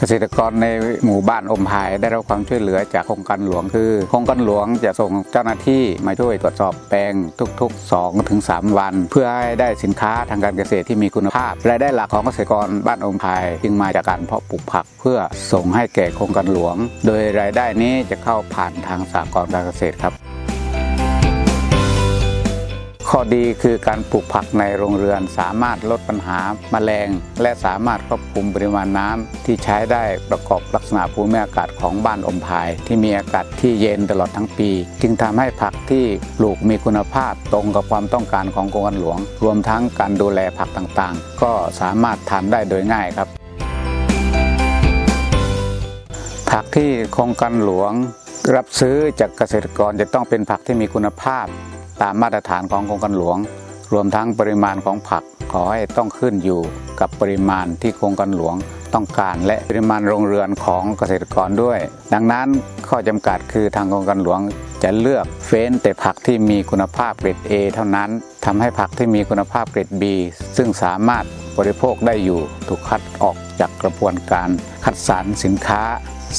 เกษตรกรในหมู่บ้านอมพายได้รับความช่วยเหลือจากโครงการหลวงคือโครงการหลวงจะส่งเจ้าหน้าที่มาช่วยตรวจสอบแปลงทุก ๆ2ถึง3วัน เพื่อให้ได้สินค้าทางการเกษตรที่มีคุณภาพรายได้หลักของเกษตรกรบ้านอมพายจึงมาจากการเพาะปลูกผัก เพื่อส่งให้แก่โครงการหลวง โดยรายได้นี้จะเข้าผ่านทางสหกรณ์การเกษตรครับ ข้อดีคือการปลูกผักในโรงเรือนสามารถลดปัญหาแมลง และสามารถควบคุมปริมาณน้ำที่ใช้ได้ประกอบลักษณะภูมิอากาศของบ้านอมพาย ที่มีอากาศที่เย็นตลอดทั้งปี จึงทำให้ผักที่ปลูกมีคุณภาพตรงกับความต้องการของกรมการหลวง รวมทั้งการดูแลผักต่างๆ ก็สามารถทำได้โดยง่ายครับ ผักที่โครงการหลวง รับซื้อจากเกษตรกรจะต้องเป็นผักที่มีคุณภาพ ตามมาตรฐานของโครงการหลวง รวมทั้งปริมาณของผักขอให้ต้องขึ้นอยู่กับปริมาณที่โครงการหลวงต้องการและปริมาณโรงเรือนของเกษตรกรด้วย ดังนั้นข้อจำกัดคือทางโครงการหลวงจะเลือกเฟ้นแต่ผักที่มีคุณภาพเกรด A เท่านั้นทำให้ผักที่มีคุณภาพเกรด B ซึ่งสามารถบริโภคได้อยู่ถูกคัดออกจากกระบวนการคัดสรรสินค้า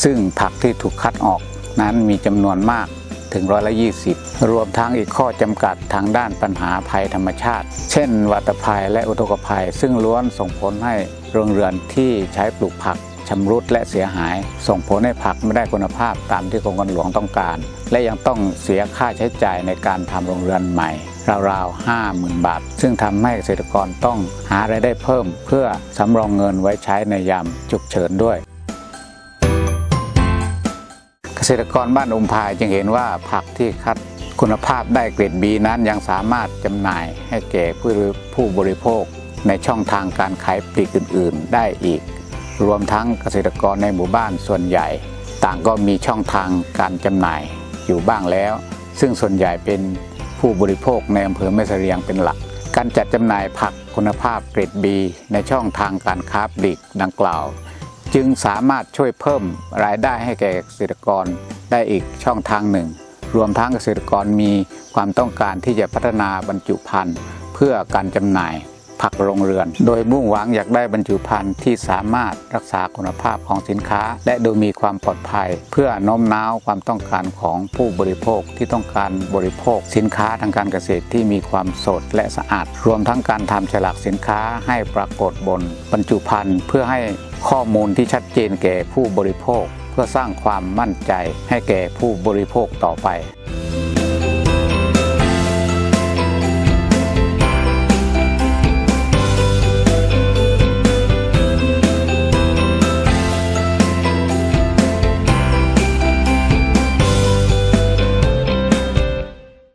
ซึ่งผักที่ถูกคัดออกนั้นมีจำนวนมาก ถึงร้อยละ20 รวมทั้งอีกข้อจำกัดทางด้านปัญหาภัยธรรมชาติ เช่นวัตภัยและอุทกภัย ซึ่งล้วนส่งผลให้โรงเรือนที่ใช้ปลูกผักชำรุดและเสียหาย ส่งผลให้ผักไม่ได้คุณภาพตามที่กรมการหลวงต้องการ และยังต้องเสียค่าใช้จ่ายในการทำโรงเรือนใหม่ราวๆ50,000 บาท ซึ่งทำให้เกษตรกรต้องหารายได้เพิ่ม เพื่อสำรองเงินไว้ใช้ในยามฉุกเฉินด้วย กษตรกรบ้านอมพายจึงเห็นว่าผักที่คัดคุณภาพได้เกรด B นั้นยังสามารถจำหน่ายให้แก่ผู้ผู้บริโภคในช่องทางการขายปลีกอื่น ๆ ได้อีก รวมทั้งเกษตรกรในหมู่บ้านส่วนใหญ่ ต่างก็มีช่องทางการจำหน่ายอยู่บ้างแล้ว ซึ่งส่วนใหญ่เป็นผู้บริโภคในอำเภอแม่เสรียงเป็นหลัก การจัดจำหน่ายผักคุณภาพเกรด B ในช่องทางการค้าปลีกดังกล่าว จึงสามารถช่วยเพิ่มรายได้ให้แก่เกษตรกรได้อีกช่องทางหนึ่ง รวมทั้งเกษตรกรมีความต้องการที่จะพัฒนาบรรจุภัณฑ์เพื่อการจำหน่าย ผักโรงเรือน โดยมุ่งหวังอยากได้บรรจุภัณฑ์ที่สามารถรักษาคุณภาพของสินค้า และดูมีความปลอดภัย เพื่อโน้มน้าวความต้องการของผู้บริโภคที่ต้องการบริโภคสินค้าทางการเกษตรที่มีความสดและสะอาด รวมทั้งการทำฉลากสินค้าให้ปรากฏบนบรรจุภัณฑ์เพื่อให้ข้อมูลที่ชัดเจนแก่ผู้บริโภค เพื่อสร้างความมั่นใจให้แก่ผู้บริโภคต่อไป